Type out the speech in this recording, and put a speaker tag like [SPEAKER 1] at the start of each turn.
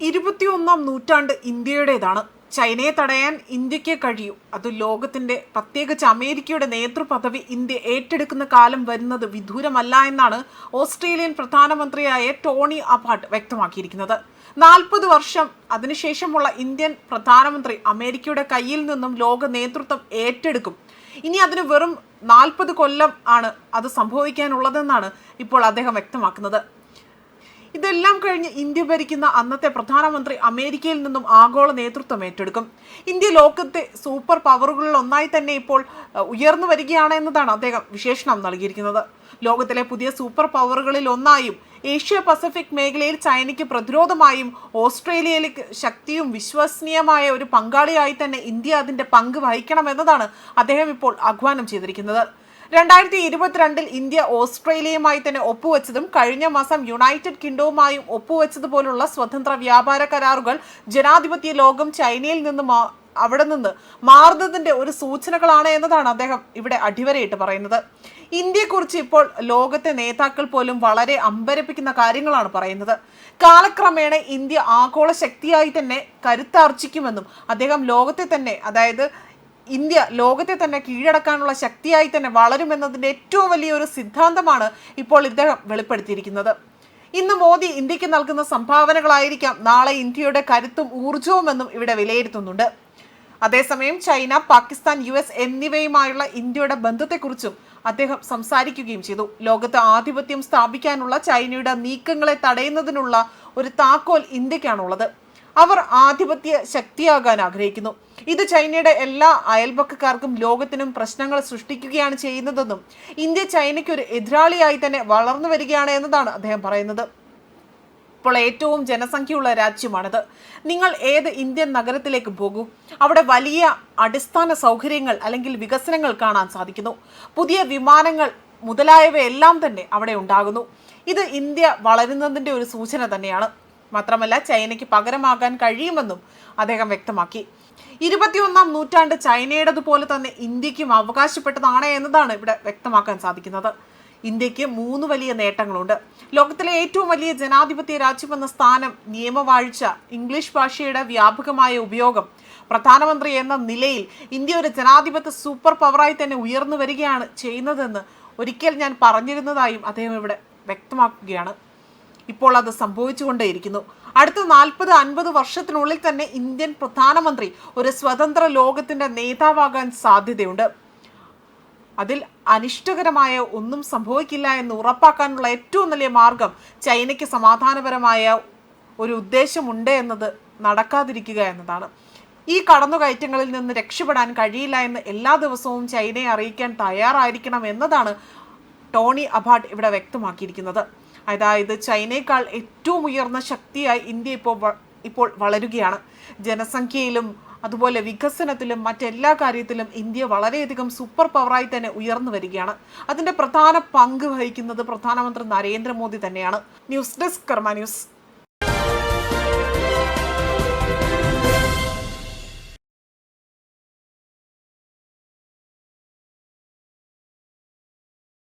[SPEAKER 1] ഇരുപത്തിയൊന്നാം നൂറ്റാണ്ട് ഇന്ത്യയുടേതാണ്. ചൈനയെ തടയാൻ ഇന്ത്യയ്ക്ക് കഴിയൂ. അത് ലോകത്തിന്റെ പ്രത്യേകിച്ച് അമേരിക്കയുടെ നേതൃപദവി ഇന്ത്യ ഏറ്റെടുക്കുന്ന കാലം വരുന്നത് വിദൂരമല്ല എന്നാണ് ഓസ്ട്രേലിയൻ പ്രധാനമന്ത്രിയായ ടോണി അബാട്ട് വ്യക്തമാക്കിയിരിക്കുന്നത്. നാൽപ്പത് വർഷം അതിനുശേഷമുള്ള ഇന്ത്യൻ പ്രധാനമന്ത്രി അമേരിക്കയുടെ കയ്യിൽ നിന്നും ലോക നേതൃത്വം ഏറ്റെടുക്കും. ഇനി അതിന് വെറും നാൽപ്പത് കൊല്ലം ആണ് അത് സംഭവിക്കാനുള്ളതെന്നാണ് ഇപ്പോൾ അദ്ദേഹം വ്യക്തമാക്കുന്നത്. ഇതെല്ലാം കഴിഞ്ഞ് ഇന്ത്യ ഭരിക്കുന്ന അന്നത്തെ പ്രധാനമന്ത്രി അമേരിക്കയിൽ നിന്നും ആഗോള നേതൃത്വം ഏറ്റെടുക്കും. ഇന്ത്യ ലോകത്തെ സൂപ്പർ പവറുകളിൽ ഒന്നായി തന്നെ ഇപ്പോൾ ഉയർന്നു വരികയാണ് എന്നതാണ് അദ്ദേഹം വിശേഷണം നൽകിയിരിക്കുന്നത്. ലോകത്തിലെ പുതിയ സൂപ്പർ പവറുകളിൽ ഒന്നായും ഏഷ്യ പസഫിക് മേഖലയിൽ ചൈനയ്ക്ക് പ്രതിരോധമായും ഓസ്ട്രേലിയയിലേക്ക് ശക്തിയും വിശ്വസനീയമായ ഒരു പങ്കാളിയായി തന്നെ ഇന്ത്യ അതിന്റെ പങ്ക് വഹിക്കണമെന്നതാണ് അദ്ദേഹം ഇപ്പോൾ ആഹ്വാനം ചെയ്തിരിക്കുന്നത്. രണ്ടായിരത്തി ഇരുപത്തിരണ്ടിൽ ഇന്ത്യ ഓസ്ട്രേലിയയുമായി തന്നെ ഒപ്പുവെച്ചതും കഴിഞ്ഞ മാസം യുണൈറ്റഡ് കിങ്ഡവുമായും ഒപ്പുവെച്ചതുപോലുള്ള സ്വതന്ത്ര വ്യാപാര കരാറുകൾ ജനാധിപത്യ ലോകം ചൈനയിൽ നിന്ന് അവിടെ നിന്ന് മാറുന്നതിന്റെ ഒരു സൂചനകളാണ് എന്നതാണ് അദ്ദേഹം ഇവിടെ അടിവരയിട്ട് പറയുന്നത്. ഇന്ത്യയെക്കുറിച്ച് ഇപ്പോൾ ലോകത്തെ നേതാക്കൾ പോലും വളരെ അമ്പരപ്പിക്കുന്ന കാര്യങ്ങളാണ് പറയുന്നത്. കാലക്രമേണ ഇന്ത്യ ആഗോള ശക്തിയായി തന്നെ കരുത്താർജിക്കുമെന്നും അദ്ദേഹം ലോകത്തെ തന്നെ അതായത് ഇന്ത്യ ലോകത്തെ തന്നെ കീഴടക്കാനുള്ള ശക്തിയായി തന്നെ വളരുമെന്നതിന്റെ ഏറ്റവും വലിയൊരു സിദ്ധാന്തമാണ് ഇപ്പോൾ ഇദ്ദേഹം വെളിപ്പെടുത്തിയിരിക്കുന്നത്. ഇന്ന് മോദി ഇന്ത്യയ്ക്ക് നൽകുന്ന സംഭാവനകളായിരിക്കാം നാളെ ഇന്ത്യയുടെ കരുത്തും ഊർജവുമെന്നും ഇവിടെ വിലയിരുത്തുന്നുണ്ട്. അതേസമയം ചൈന പാകിസ്ഥാൻ യു എസ് എന്നിവയുമായുള്ള ഇന്ത്യയുടെ ബന്ധത്തെക്കുറിച്ചും അദ്ദേഹം സംസാരിക്കുകയും ചെയ്തു. ലോകത്ത് ആധിപത്യം സ്ഥാപിക്കാനുള്ള ചൈനയുടെ നീക്കങ്ങളെ തടയുന്നതിനുള്ള ഒരു താക്കോൽ ഇന്ത്യക്കാണുള്ളത്. അവർ ആധിപത്യ ശക്തിയാകാൻ ആഗ്രഹിക്കുന്നു. ഇത് ചൈനയുടെ എല്ലാ അയൽപക്കക്കാർക്കും ലോകത്തിനും പ്രശ്നങ്ങൾ സൃഷ്ടിക്കുകയാണ് ചെയ്യുന്നതെന്നും ഇന്ത്യ ചൈനയ്ക്ക് ഒരു എതിരാളിയായി തന്നെ വളർന്നു വരികയാണ് എന്നതാണ് അദ്ദേഹം പറയുന്നത്. ഇപ്പോൾ ഏറ്റവും ജനസംഖ്യയുള്ള രാജ്യമാണിത്. നിങ്ങൾ ഏത് ഇന്ത്യൻ നഗരത്തിലേക്ക് പോകൂ? അവിടെ വലിയ അടിസ്ഥാന സൗകര്യങ്ങൾ അല്ലെങ്കിൽ വികസനങ്ങൾ കാണാൻ സാധിക്കുന്നു. പുതിയ വിമാനങ്ങൾ മുതലായവയെല്ലാം തന്നെ അവിടെ ഉണ്ടാകുന്നു. ഇത് ഇന്ത്യ വളരുന്നതിന്റെ ഒരു സൂചന തന്നെയാണ്. മാത്രമല്ല ചൈനയ്ക്ക് പകരമാകാൻ കഴിയുമെന്നും അദ്ദേഹം വ്യക്തമാക്കി. ഇരുപത്തിയൊന്നാം നൂറ്റാണ്ട് ചൈനയുടേതുപോലെ തന്നെ ഇന്ത്യക്കും അവകാശപ്പെട്ടതാണ് എന്നതാണ് ഇവിടെ വ്യക്തമാക്കാൻ സാധിക്കുന്നത്. ഇന്ത്യയ്ക്ക് മൂന്ന് വലിയ നേട്ടങ്ങളുണ്ട്. ലോകത്തിലെ ഏറ്റവും വലിയ ജനാധിപത്യ രാജ്യമെന്ന സ്ഥാനം നിയമവാഴ്ച ഇംഗ്ലീഷ് ഭാഷയുടെ വ്യാപകമായ ഉപയോഗം പ്രധാനമന്ത്രി എന്ന നിലയിൽ ഇന്ത്യ ഒരു ജനാധിപത്യ സൂപ്പർ പവറായി തന്നെ ഉയർന്നു വരികയാണ് ചെയ്യുന്നതെന്ന് ഒരിക്കൽ ഞാൻ പറഞ്ഞിരുന്നതായും അദ്ദേഹം ഇവിടെ വ്യക്തമാക്കുകയാണ്. ഇപ്പോൾ അത് സംഭവിച്ചുകൊണ്ടേയിരിക്കുന്നു. അടുത്ത നാൽപ്പത് അൻപത് വർഷത്തിനുള്ളിൽ തന്നെ ഇന്ത്യൻ പ്രധാനമന്ത്രി ഒരു സ്വതന്ത്ര ലോകത്തിന്റെ നേതാവാകാൻ സാധ്യതയുണ്ട്. അതിൽ അനിഷ്ടകരമായ ഒന്നും സംഭവിക്കില്ല എന്ന് ഉറപ്പാക്കാനുള്ള ഏറ്റവും വലിയ മാർഗം ചൈനയ്ക്ക് സമാധാനപരമായ ഒരു ഉദ്ദേശമുണ്ട് എന്നത് നടക്കാതിരിക്കുക എന്നതാണ്. ഈ കടന്നുകയറ്റങ്ങളിൽ നിന്ന് രക്ഷപ്പെടാൻ കഴിയില്ല എന്ന് എല്ലാ ദിവസവും ചൈനയെ അറിയിക്കാൻ തയ്യാറായിരിക്കണം എന്നതാണ് ടോണി അബാട്ട് ഇവിടെ വ്യക്തമാക്കിയിരിക്കുന്നത്. അതായത് ചൈനയേക്കാൾ ഏറ്റവും ഉയർന്ന ശക്തിയായി ഇന്ത്യ ഇപ്പോൾ ഇപ്പോൾ വളരുകയാണ്. ജനസംഖ്യയിലും അതുപോലെ വികസനത്തിലും മറ്റെല്ലാ കാര്യത്തിലും ഇന്ത്യ വളരെയധികം സൂപ്പർ പവറായി തന്നെ ഉയർന്നു വരികയാണ്. അതിന്റെ പ്രധാന പങ്ക് വഹിക്കുന്നത് പ്രധാനമന്ത്രി നരേന്ദ്രമോദി തന്നെയാണ്. ന്യൂസ് ഡെസ്ക് കർമ്മ ന്യൂസ്.